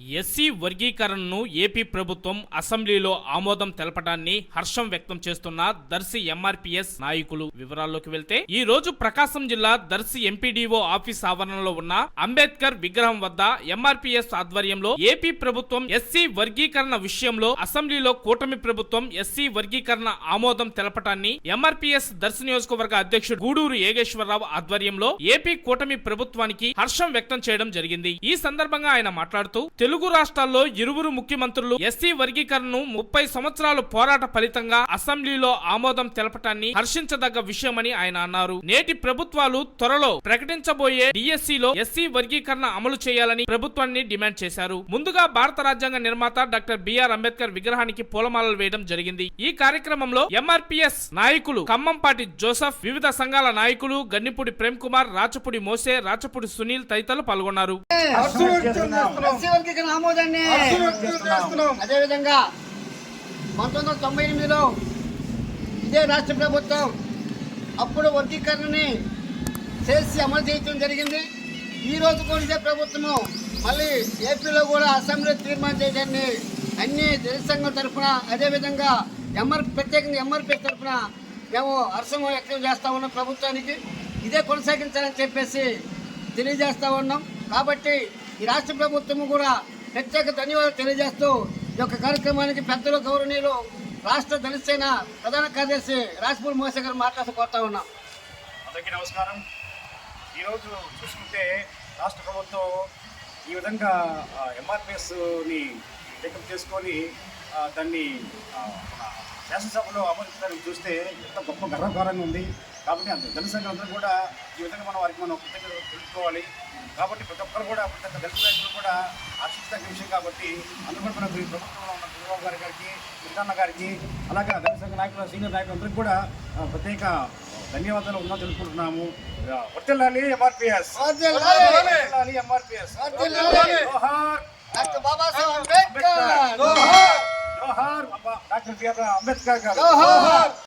SC వర్గీకరణను AP ప్రభుత్వం అసెంబ్లీలో ఆమోదం తెలపడాన్ని హర్షం వ్యక్తం చేస్తున్న దర్శి ఎంఆర్పీఎస్ నాయకులు. వివరాల్లోకి వెళ్తే ఈ రోజు ప్రకాశం జిల్లా దర్శి ఎంపీడీఓ ఆఫీస్ ఆవరణలో ఉన్న అంబేద్కర్ విగ్రహం వద్ద ఎంఆర్పీఎస్ ఆధ్వర్యంలో ఏపీ ప్రభుత్వం ఎస్సీ వర్గీకరణ విషయంలో అసెంబ్లీలో కూటమి ప్రభుత్వం ఎస్సీ వర్గీకరణ ఆమోదం తెలపటాన్ని ఎంఆర్పీఎస్ దర్శి నియోజకవర్గ అధ్యక్షుడు గూడూరు యోగేశ్వరరావు ఆధ్వర్యంలో ఏపీ కూటమి ప్రభుత్వానికి హర్షం వ్యక్తం చేయడం జరిగింది. ఈ సందర్భంగా ఆయన మాట్లాడుతూ తెలుగు రాష్ట్రాల్లో ఇరువురు ముఖ్యమంత్రులు ఎస్సీ వర్గీకరణను ముప్పై సంవత్సరాల పోరాట ఫలితంగా అసెంబ్లీలో ఆమోదం తెలపటాన్ని హర్షించదగ్గ విషయమని ఆయన అన్నారు. నేటి ప్రభుత్వాలు త్వరలో ప్రకటించబోయే డిఎస్సిలో ఎస్సీ వర్గీకరణ అమలు చేయాలని ప్రభుత్వాన్ని డిమాండ్ చేశారు. ముందుగా భారత రాజ్యాంగ నిర్మాత డాక్టర్ బిఆర్ అంబేద్కర్ విగ్రహానికి పూలమాలలు వేయడం జరిగింది. ఈ కార్యక్రమంలో ఎంఆర్పిఎస్ నాయకులు ఖమ్మంపాటి జోసఫ్ వివిధ సంఘాల నాయకులు గన్నిపూడి ప్రేమ్ కుమార్ రాచపూడి మోసే రాచపూడి సునీల్ తదితరులు పాల్గొన్నారు. ఎస్సీ ఆమోదాన్ని అదేవిధంగా పంతొమ్మిది వందల తొంభై ఎనిమిదిలో ఇదే రాష్ట్ర ప్రభుత్వం అప్పుడు వర్గీకరణని చేసి అమలు చేయడం జరిగింది. ఈ రోజు కూడా ప్రభుత్వము మళ్ళీ ఏపీలో కూడా అసెంబ్లీ తీర్మానం చేయడాన్ని అన్ని సంఘం తరఫున అదేవిధంగా ఎంఆర్ ప్రత్యేకంగా ఎంఆర్పీ తరఫున మేము హర్షం వ్యక్తం చేస్తూ ఉన్నాం ప్రభుత్వానికి. ఇదే కొనసాగించాలని చెప్పేసి తెలియజేస్తూ ఉన్నాం. కాబట్టి ఈ రాష్ట్ర ప్రభుత్వం కూడా ప్రత్యేక ధన్యవాదాలు తెలియజేస్తూ ఈ యొక్క కార్యక్రమానికి పెద్దలు గౌరవనీయులు రాష్ట్ర దళిత సేన ప్రధాన కార్యదర్శి రాజ్పూర్ మోసే గారు మాట్లాడుతూ కోరుతా ఉన్నాం. అందరికీ నమస్కారం. ఈరోజు చూసుకుంటే రాష్ట్ర ప్రభుత్వం ఈ విధంగా ఎంఆర్పిఎస్ని టేకప్ చేసుకొని దాన్ని మన శాసనసభలో అమలుచడానికి చూస్తే ఎంత గొప్ప గర్వకారంగా ఉంది. కాబట్టి అంత దళిత సంఘం అందరూ కూడా ఈ విధంగా మనం వారికి మనం కృతజ్ఞతలు తెలుసుకోవాలి కాబట్టి ప్రతి ఒక్కరు కూడా ప్రతి ఒక్క దళిత రైతులు కూడా ఆశిస్తగ్గ విషయం కాబట్టి అందరూ కూడా మన ప్రభుత్వంలో ఉన్న చంద్రబాబు గారి గారికి కృష్ణన్న గారికి అలాగే దళిత సంఘ నాయకులు సీనియర్ నాయకులందరికీ కూడా ప్రత్యేక ధన్యవాదాలు ఉన్నా తెలుసుకుంటున్నాము వర్తిల్లాలి MRPS. MRPS. Babasaheb Ambedkar. Doctor B R Ambedkar గారు జోహార్